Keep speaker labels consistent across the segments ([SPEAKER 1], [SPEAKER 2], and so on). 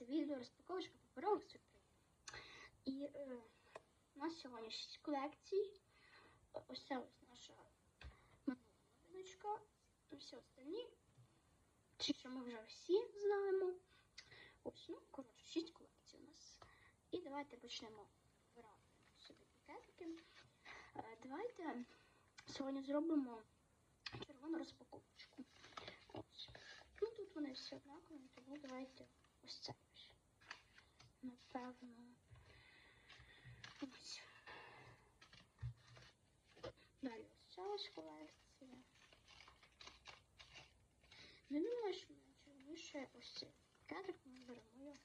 [SPEAKER 1] це відео розпаковочка паперових сюрпризів. І е, у нас сьогодні 6 колекцій. Ось це ось наша минула. І всі останні. Чи що ми вже всі знаємо. Ось, ну, коротше, 6 колекцій у нас. І давайте почнемо вибирати собі пакетики. Е, давайте сьогодні зробимо червону розпаковочку. Ось. Ну тут вони всі однакові, тому давайте ось це. Напевно. Ось. Далі ось ось колекція. Не думаю, що найчервіше ось цей пакетик, ми беремо його.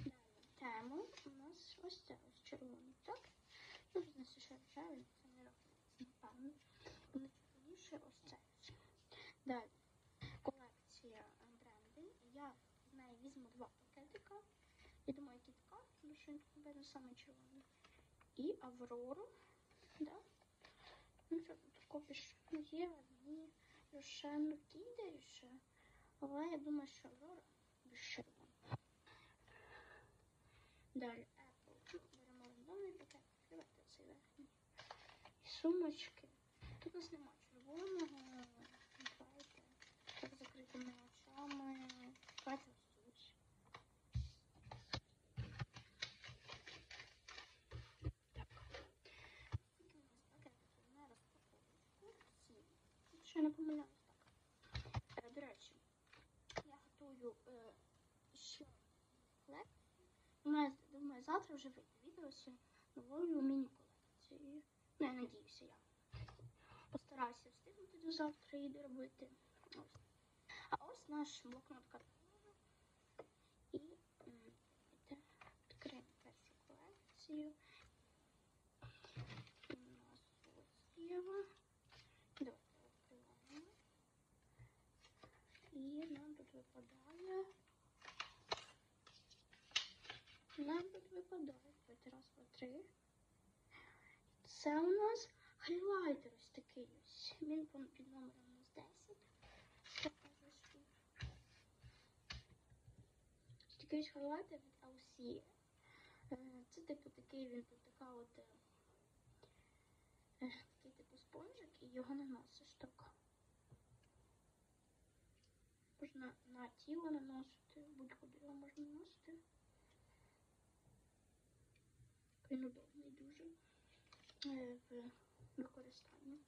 [SPEAKER 1] Далі тему у нас ось це ось червоний, так? Ну, тут у нас ще рожевий, це не рахується, напевно. Найчервіше ось це. Далі. Колекція бренди. Я з неї візьму два кітка, тому що він, напевно, саме червоний. І Аврору. Да? Ну що тут копиш? Є одні кіндері ще. Але я думаю, що Аврора без червона. Далі Apple. Беремо рандомний пакет. Давайте цей верхній. І сумочки. Тут у нас немає червоного. Давайте. Так закритими очами. Давайте ось тут. Так. Скільки у нас пакетиків на розпаковочку? Сім. Якщо я не помиляюсь, так. Е, До речі, я готую е, ще колекцію. Думаю, думаю, завтра вже вийде відео з новою міні-колекцією. Ну, я надіюся, я постараюся встигнути до завтра і доробити. Ось. А ось наш блокнот картонів. І відкриємо першу колекцію. І у нас ось Єва. Давайте відкриваємо. І нам тут випадає. Нам випадає. Раз, два, три. Це у нас хайлайтер ось такий ось. Він під номером у нас 10. Що кажеш тут? Ось Такий ось хайлайтер від LC. Е, Це типу такий він тут така от. е, е, Такий типу спонжик і його наносиш так. Можна на тіло наносити, будь-куди його можна наносити. Він удобний дуже е, в використанні.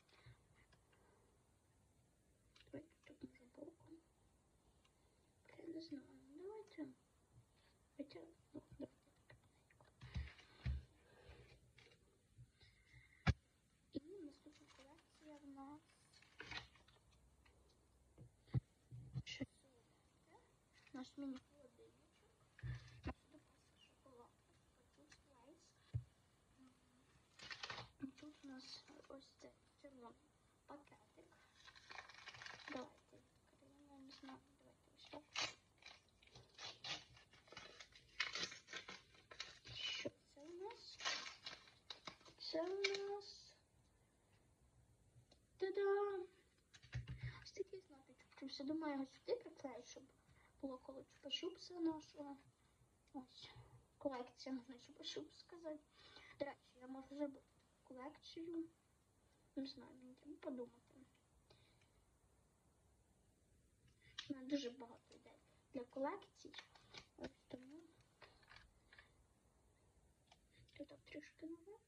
[SPEAKER 1] Давайте тут може боком. Я не знаю. Давайте. Хоча, ну, давайте. І наступна колекція в нас. Наш міні-холодильничок. Наш запас шоколаду. Тут слайс. Тут у нас ось цей червоний пакетик. Давайте відкриємо, я не знаю, давайте ось так. Що це у нас? Це у нас. Та-дам! Ось такий Я думаю, його сюди приклею, щоб було коло чупа-чупса нашого. Ось. Колекція, можна чупа-чупс сказати. До речі, я можу зробити колекцію. Не знаю, мені треба подумати. У мене дуже багато ідей для колекцій. Ось тому. Тут трішки нове.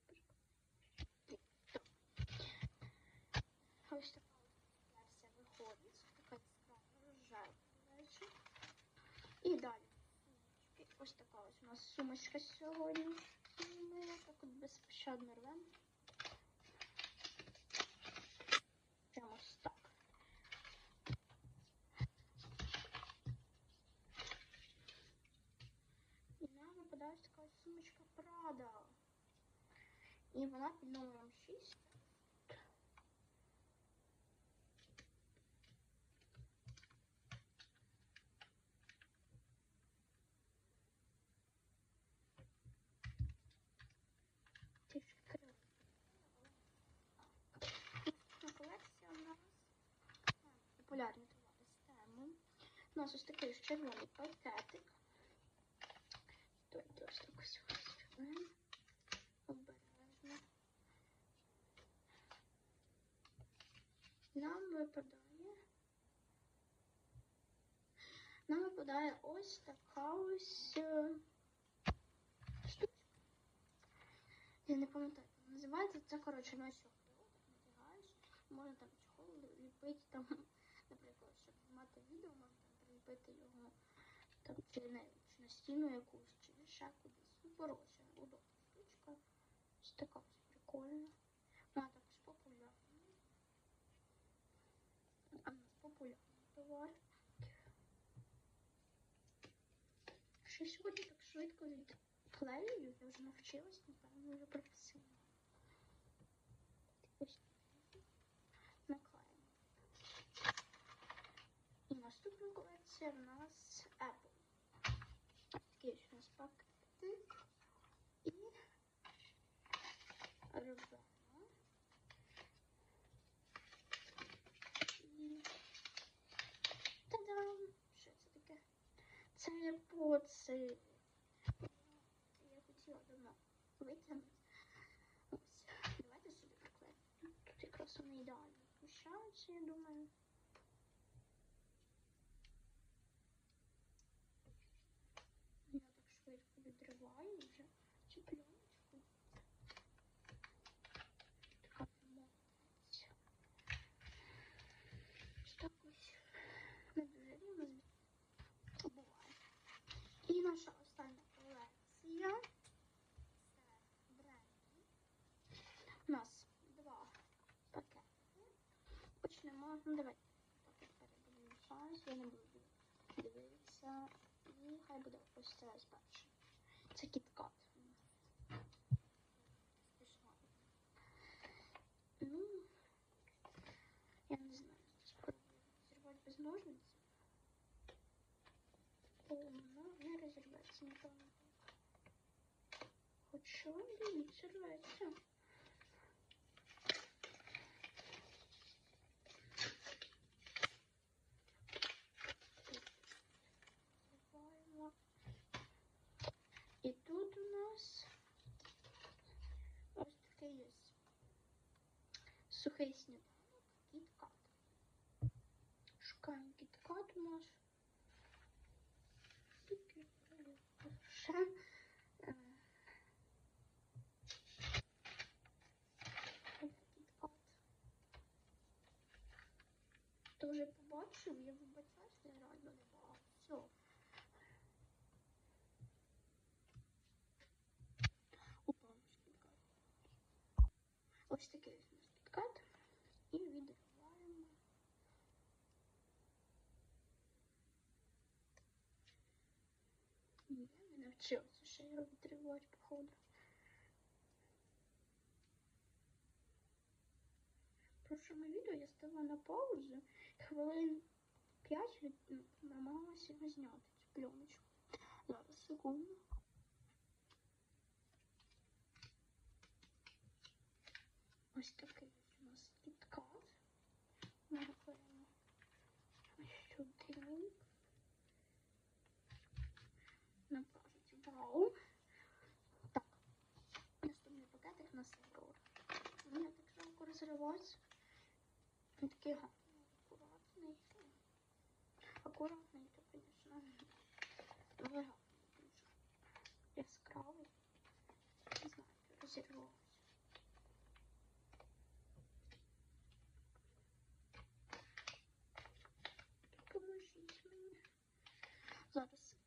[SPEAKER 1] Ось така І далі. Сумочки. Ось така ось у нас сумочка сьогодні. І Ми так от безпощадно рвемо. Прямо ось так. І нам випадає ось така ось сумочка Прада. І вона під номером 6. Популярні товари з тему. У нас ось такий червоний пакетик. Давайте ось так ось розвернемо. Обережно. Нам випадає. Нам випадає ось така ось е, штучка. Я не пам'ятаю, як вона називається. Це, коротше, на чохол. Надягаєш. Можна там чохол ліпити там, наприклад, щоб знімати відео, можна там приліпити його там чи на, чи на стіну якусь, чи ще кудись. Ну, удобна штучка. Ось така ось прикольна. Вона також популярна. А в нас популярний товар. Що сьогодні так швидко відклеюю, я вже навчилась, напевно, вже професійно. Ось наклеїмо. І наступна колекція в нас Apple. Такий ось у нас. І рвемо. І Та-дам! Що це таке? Це AirPods. Я хотіла давно витягнути. Давайте сюди приклеїмо. Тут якраз вони я думаю. вже цю пленочку. Така молодець. Ось так ось. Не дуже рівно буває. І наша остання колекція. Це бренді. У нас два пакети. Почнемо. Ну давай. Так, я передивлюся. Я не буду дивитися. І хай буде ось це ось перше. Це кіткат. Напевно. Хоча ні, зірветься. І тут у нас ось такий є сухий сніданок, кіткат. Шукаємо кіткат у нас. Ще. е, вже побачив, я вибачаюсь, я реально не бачу. Все. Упав наш кіткат. Ось такий ось у нас кіткат. І відриваємо. Ні, не навчилася ще походу. В прошлому відео я ставила на паузу хвилин 5 від... ну, намагалася зняти, цю пленочку. Зараз, секунду. Ось такий у нас кіткат. Ми ось сюди. жалко розривається. Він такий гарний, акуратний. Акуратний, то, звісно, дуже гарний дуже. Яскравий. Не знаю, розірвався. Поможіть мені. Зараз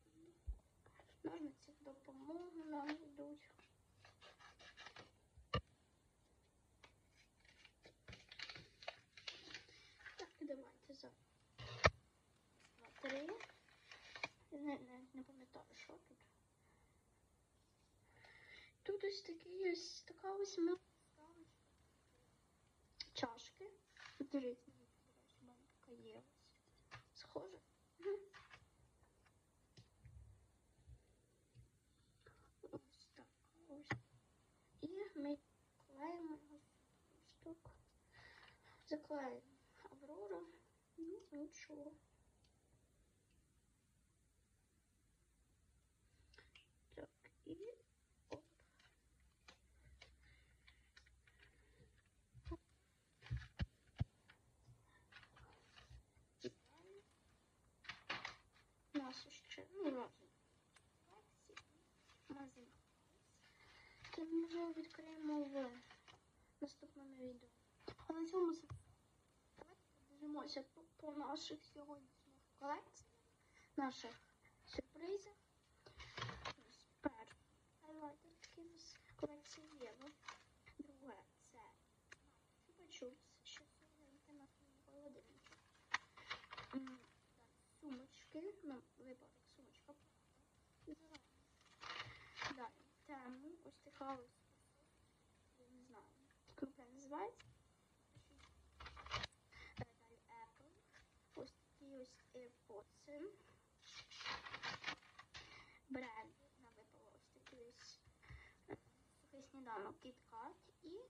[SPEAKER 1] Три. Не, не, не пам'ятаю, що тут. Тут ось такі ось така ось мила чашки. Дивіться, така є ось. Схоже. Ось так ось. І ми клеїмо в. Заклеїмо Аврору. Ну, нічого. Ми відкриємо в наступному відео. А на цьому. Давайте подивимося по, по наших сьогоднішніх колекціях, наших сюрпризів. Ось перший хайлайтер такий у Єва. Друге це чупа-чупс, що сьогодні на своєму так, Сумочки, нам випадок сумочка. Далі тему, ось така ось, я не знаю, як вона правильно називається. Е, Далі Apple, ось такі ось AirPods. Бренд, нам випало ось такий ось е, сухий KitKat і